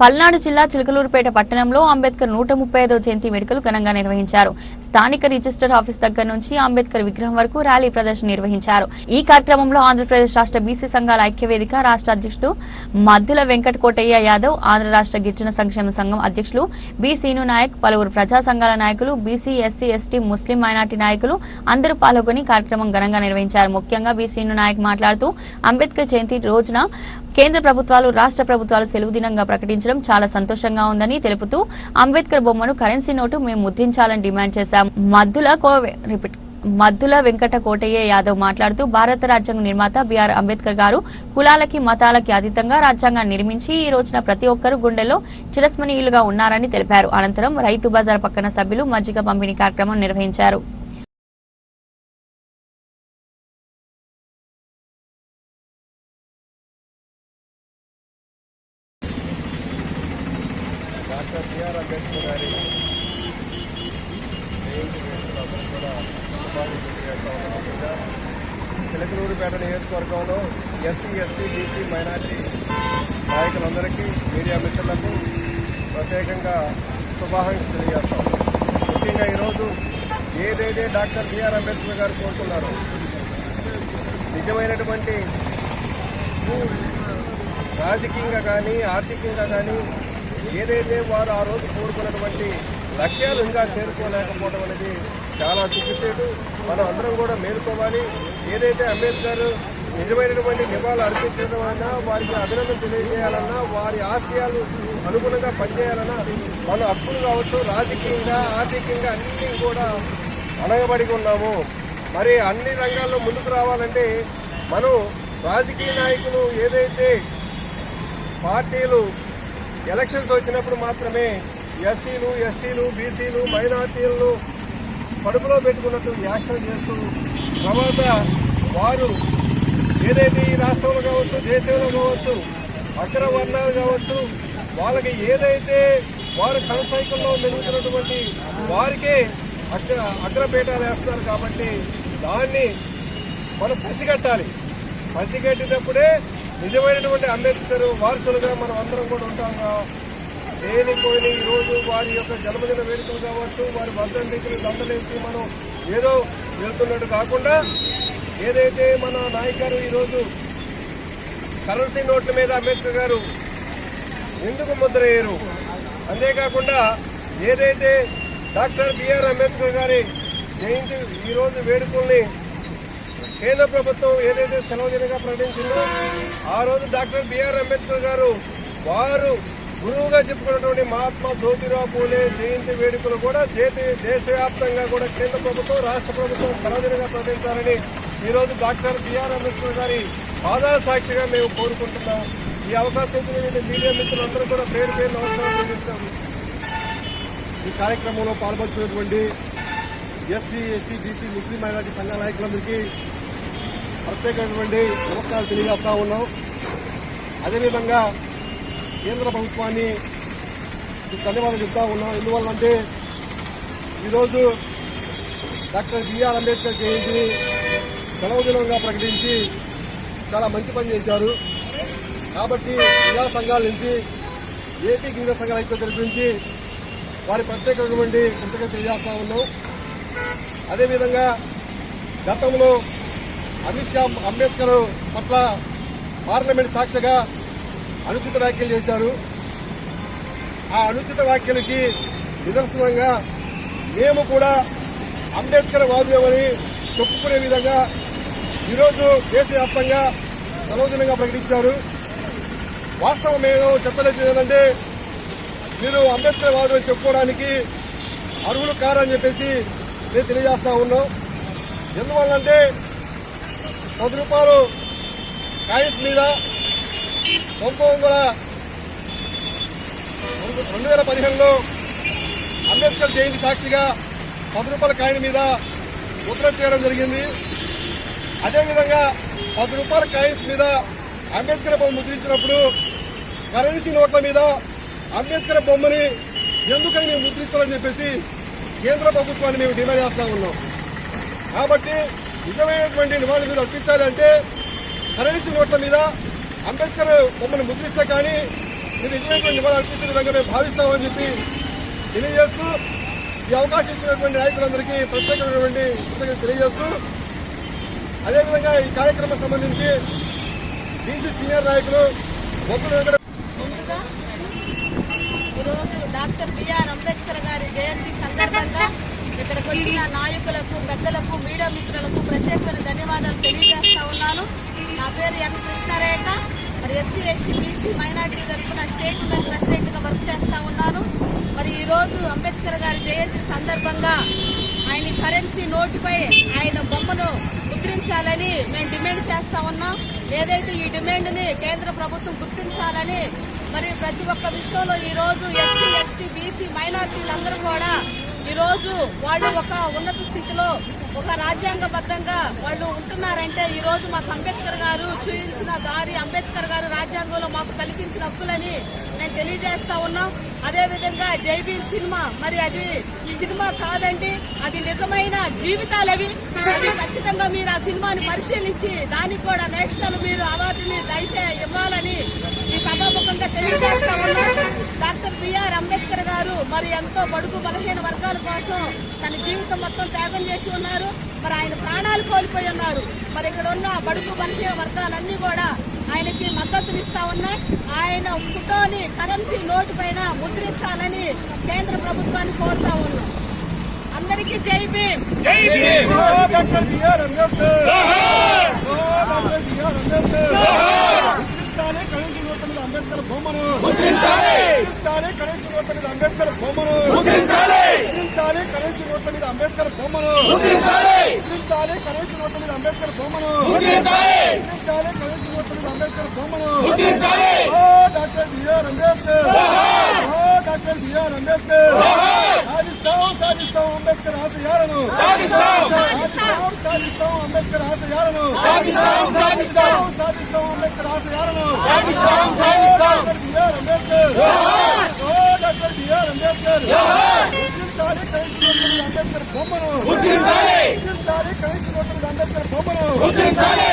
పల్నాడు జిల్లా చిలకలూరుపేట పట్టణంలో అంబేద్కర్ నూట ముప్పై ఐదో జయంతి వేడుకలు ఘనంగా నిర్వహించారు. స్థానిక రిజిస్టర్ ఆఫీస్ దగ్గర నుంచి అంబేద్కర్ విగ్రహం వరకు ర్యాలీ ప్రదర్శన నిర్వహించారు. ఈ కార్యక్రమంలో ఆంధ్రప్రదేశ్ రాష్ట్ర బీసీ సంఘాల ఐక్యవేదిక రాష్ట్ర అధ్యక్షుడు మద్దుల వెంకట కోటయ్య యాదవ్ ఆంధ్ర రాష్ట్ర గిరిజన సంక్షేమ సంఘం అధ్యక్షులు బి సీను నాయక్ పలువురు ప్రజా సంఘాల నాయకులు BC SC ST Muslim minority నాయకులు అందరూ పాల్గొని కార్యక్రమం ఘనంగా నిర్వహించారు. ముఖ్యంగా బి సీను నాయక్ మాట్లాడుతూ అంబేద్కర్ జయంతి రోజున కేంద్ర ప్రభుత్వాలు రాష్ట్ర ప్రభుత్వాలు సెలవు దినంగా ప్రకటించడం చాలా సంతోషంగా ఉందని తెలుపుతూ అంబేద్కర్ బొమ్మను కరెన్సీ నోటు మేము ముద్రించాలని డిమాండ్ చేశాం. మద్దుల కో రిపీట్ మద్దుల వెంకట కోటయ్య యాదవ్ మాట్లాడుతూ భారత రాజ్యాంగ నిర్మాత బిఆర్ అంబేద్కర్ గారు కులాలకి మతాలకి అతీతంగా రాజ్యాంగాన్ని నిర్మించి ఈ రోజున ప్రతి ఒక్కరూ గుండెల్లో చిరస్మనీయులుగా ఉన్నారని తెలిపారు. అనంతరం రైతు బజార్ పక్కన సభ్యులు మజ్జిగ పంపిణీ కార్యక్రమం నిర్వహించారు. అంబేద్కర్ గారి జయంతి వేడుకలందరూ కూడా శుభాకాంక్షలు తెలియజేస్తా ఉన్నాం చిలకలూరుపేట నియోజకవర్గంలో ఎస్సీ ఎస్టీ బీసీ మైనార్టీ నాయకులందరికీ మీడియా మిత్రులకు ప్రత్యేకంగా శుభాకాంక్షలు తెలియజేస్తాం. ముఖ్యంగా ఈరోజు ఏదైతే డాక్టర్ బిఆర్ అంబేద్కర్ గారు కోరుతున్నారో నిజమైనటువంటి రాజకీయంగా కానీ ఆర్థికంగా కానీ ఏదైతే వారు ఆ రోజు కోరుకున్నటువంటి లక్ష్యాలు ఇంకా చేరుకోలేకపోవడం అనేది చాలా సిగ్గుచేటు మనం అందరం కూడా మేలుకోవాలి. ఏదైతే అంబేద్కర్ నిజమైనటువంటి నివాళులు అర్పించడం అయినా వారికి అభినందన తెలియజేయాలన్నా వారి ఆశయాలు అనుగుణంగా పనిచేయాలన్నా మనం అప్పులు కావచ్చు రాజకీయంగా ఆర్థికంగా అన్నీ కూడా అనగబడి ఉన్నాము. మరి అన్ని రంగాల్లో ముందుకు రావాలంటే మనం రాజకీయ నాయకులు ఏదైతే పార్టీలు ఎలక్షన్స్ వచ్చినప్పుడు మాత్రమే ఎస్సీలు ఎస్టీలు బీసీలు మైనార్టీలను కడుపులో పెట్టుకున్నట్టు యాక్షన్ చేస్తూ తర్వాత వారు ఏదైతే ఈ రాష్ట్రంలో కావచ్చు దేశంలో కావచ్చు అగ్ర వర్ణాలు కావచ్చు వాళ్ళకి ఏదైతే వారు కనసైకల్లో మెరుగుతున్నటువంటి వారికే అగ్ర అగ్రపీఠాలు వేస్తున్నారు కాబట్టి దాన్ని మనం పసిగట్టాలి. పసిగట్టినప్పుడే నిజమైనటువంటి అంబేద్కర్ వారసులుగా మనం అందరం కూడా ఉంటాంగా దేనిపోయిన ఈ రోజు వారి యొక్క జన్మదిన వేడుకలు కావచ్చు వారి వర్ధంతికి దండలేసి మనం ఏదో వెళ్తున్నట్టు కాకుండా ఏదైతే మన నాయకులు ఈరోజు కరెన్సీ నోట్ల మీద అంబేద్కర్ గారు ఎందుకు ముద్రయ్యారు? అంతేకాకుండా ఏదైతే డాక్టర్ బిఆర్ అంబేద్కర్ గారి జయంతి ఈరోజు వేడుకల్ని కేంద్ర ప్రభుత్వం ఏదైతే సెలవు దినంగా ప్రకటించిందో ఆ రోజు డాక్టర్ బిఆర్ అంబేద్కర్ గారు వారు గురువుగా చెప్పుకున్నటువంటి మహాత్మా జ్యోతిరావు పూలే జయంతి వేడుకలు కూడా దేశ దేశవ్యాప్తంగా కూడా కేంద్ర ప్రభుత్వం రాష్ట్ర ప్రభుత్వం సెలవు ప్రకటించాలని ఈరోజు డాక్టర్ బిఆర్ అంబేద్కర్ గారి పాదాల సాక్షిగా మేము కోరుకుంటున్నాం. ఈ అవకాశం ఇచ్చినటువంటి మీడియా మిత్రులందరూ కూడా పేరు పేరు నమస్కారం ఈ కార్యక్రమంలో పాల్పంచుకున్నటువంటి SC ST BC Muslim minority సంఘ నాయకులందరికీ ప్రత్యేకమైనటువంటి నమస్కారాలు తెలియజేస్తా ఉన్నాం. అదేవిధంగా కేంద్ర ప్రభుత్వాన్ని ధన్యవాదాలు చెప్తా ఉన్నాం. ఎందువల్లంటే ఈరోజు డాక్టర్ బిఆర్ అంబేద్కర్ జయంతిని సెలవు దినంగా ప్రకటించి చాలా మంచి పని చేశారు. కాబట్టి క్రీడా సంఘాల నుంచి ఏపీ క్రీడా సంఘాల ఐక్యత తెలిపించి వారి ప్రత్యేకమైనటువంటి కృతజ్ఞత తెలియజేస్తా ఉన్నాం. అదేవిధంగా గతంలో అమిత్ షా అంబేద్కర్ పట్ల పార్లమెంట్ సాక్షిగా అనుచిత వ్యాఖ్యలు చేశారు. ఆ అనుచిత వ్యాఖ్యలకి నిదర్శనంగా మేము కూడా అంబేద్కర్ వాదులేమని చెప్పుకునే విధంగా ఈరోజు దేశవ్యాప్తంగా సెలవు దినంగా ప్రకటించారు. వాస్తవం మేము చెప్పలేదు ఏంటంటే మీరు అంబేద్కర్ వాదులు చెప్పుకోవడానికి అర్హులు కారని చెప్పేసి నేను తెలియజేస్తా ఉన్నాం. ఎందువల్లంటే పది రూపాయలు కాయిన్స్ మీద పంతొమ్మిది వందల రెండు వేల పదిహేనులో అంబేద్కర్ జయంతి సాక్షిగా పది రూపాయల కాయిన్ మీద ముద్ర చేయడం జరిగింది. అదేవిధంగా పది రూపాయల కాయిన్స్ మీద అంబేద్కర్ బొమ్మ ముద్రించినప్పుడు కరెన్సీ నోట్ల మీద అంబేద్కర్ బొమ్మని ఎందుకని మేము ముద్రించాలని చెప్పేసి కేంద్ర ప్రభుత్వాన్ని మేము డిమాండ్ చేస్తా ఉన్నాం. కాబట్టి నిజమైనటువంటి నివాళులు మీరు అర్పించాలంటే కరెన్సీ నోట్ల మీద అంబేద్కర్ బొమ్మను ముద్రిస్తే కానీ మీరు నిజమైనటువంటి నివాళులు అర్పించిన విధంగా మేము భావిస్తామని చెప్పి తెలియజేస్తూ ఈ అవకాశం ఇచ్చినటువంటి నాయకులందరికీ ప్రత్యేకమైనటువంటి కృతజ్ఞత తెలియజేస్తూ అదేవిధంగా ఈ కార్యక్రమం సంబంధించి బీసీ సీనియర్ నాయకులు ఒకరు వెంకట ఈరోజు డాక్టర్ బిఆర్ అంబేద్కర్ గారి జయంతి ఇక్కడికి వచ్చిన నాయకులకు పెద్దలకు మీడియా మిత్రులకు ప్రత్యేకమైన ధన్యవాదాలు తెలియజేస్తా ఉన్నాను. నా పేరు ఎన్. కృష్ణారేఖ మరి ఎస్సీ ఎస్టీ బీసీ మైనార్టీ తరఫున స్టేట్ మెన్ ప్రెసిడెంట్గా వర్క్ చేస్తా ఉన్నాను. మరి ఈరోజు అంబేద్కర్ గారి జయంతి సందర్భంగా ఆయన కరెన్సీ నోటుపై ఆయన బొమ్మను ముద్రించాలని మేము డిమాండ్ చేస్తా ఉన్నాం. ఏదైతే ఈ డిమాండ్ని కేంద్ర ప్రభుత్వం గుర్తించాలని మరి ప్రతి ఒక్క విషయంలో ఈరోజు ఎస్సీ ఎస్టీ బీసీ మైనార్టీలందరూ కూడా ఈరోజు వాళ్ళు ఒక ఉన్నత స్థితిలో ఒక రాజ్యాంగబద్ధంగా వాళ్ళు ఉంటున్నారంటే ఈరోజు మాకు అంబేద్కర్ గారు చూపించిన దారి అంబేద్కర్ గారు రాజ్యాంగంలో మాకు కల్పించిన హక్కులని మేము తెలియజేస్తా ఉన్నాం. అదే విధంగా సినిమా మరి అది సినిమా కాదండి అది నిజమైన జీవితాలు అవి. అది ఖచ్చితంగా మీరు ఆ సినిమాని పరిశీలించి దానికి కూడా నేషనల్ మీరు అవార్డుని దయచే ఇవ్వాలని ఈ సభాముఖంగా తెలియజేస్తా ఉన్నాం డాక్టర్ బిఆర్ అంబేద్కర్ గారు మరి ఎంతో బడుగు బలహీన వర్గాల కోసం తన జీవితం మొత్తం త్యాగం చేసి ఉన్నారు. మరి ఆయన ప్రాణాలు కోల్పోయి ఉన్నారు. మరి ఇక్కడ ఉన్న బడుగు బలహీన వర్గాలన్నీ కూడా ఆయనకి మద్దతునిస్తా ఉన్నాయి. ఆయన ఫోటోని కరెన్సీ నోటు పైన ముద్రించాలని కేంద్ర ప్రభుత్వాన్ని కోరుతా ఉన్నాం. అందరికీ Jai Bhim. Doctor B R Ambedkar doctor B R Ambedkar ముద్రించాలి currency నోట్ల మీద అంబేద్కర్ బొమ్మను ముద్రించాలి కరెన్సీ నోట్ల మీద అంబేద్కర్ బొమ్మను ముద్రించాలి కరెన్సీ నోట్ల మీద అంబేద్కర్ బొమ్మను. ముద్రించాలి. కరెన్సీ నోట్ల మీద అంబేద్కర్ బొమ్మను. ముద్రించాలి. కరెన్సీ నోట్ల మీద అంబేద్కర్ బొమ్మను. ముద్రించాలి. Doctor B R Ambedkar. Doctor B R Ambedkar. సాధిస్తాం సాధిస్తాం అంబేద్కర్ ఆశయాలను. సాధిస్తాం. సాధిస్తాం అంబేద్కర్ ఆశయాలను. సాధిస్తాం సాధిస్తాం. సాధిస్తాం అంబేద్కర్ ఆశయాలను. సాధిస్తాం సాధిస్తాం. B R Ambedkar. ఓ డాక్టర్ బిఆర్ అంబేద్కర్. ముద్రించాలి కైసి నోట్ల అంబేద్కర్ బొమ్మను అంబేద్కర్ బొమ్మను. ముద్రించాలి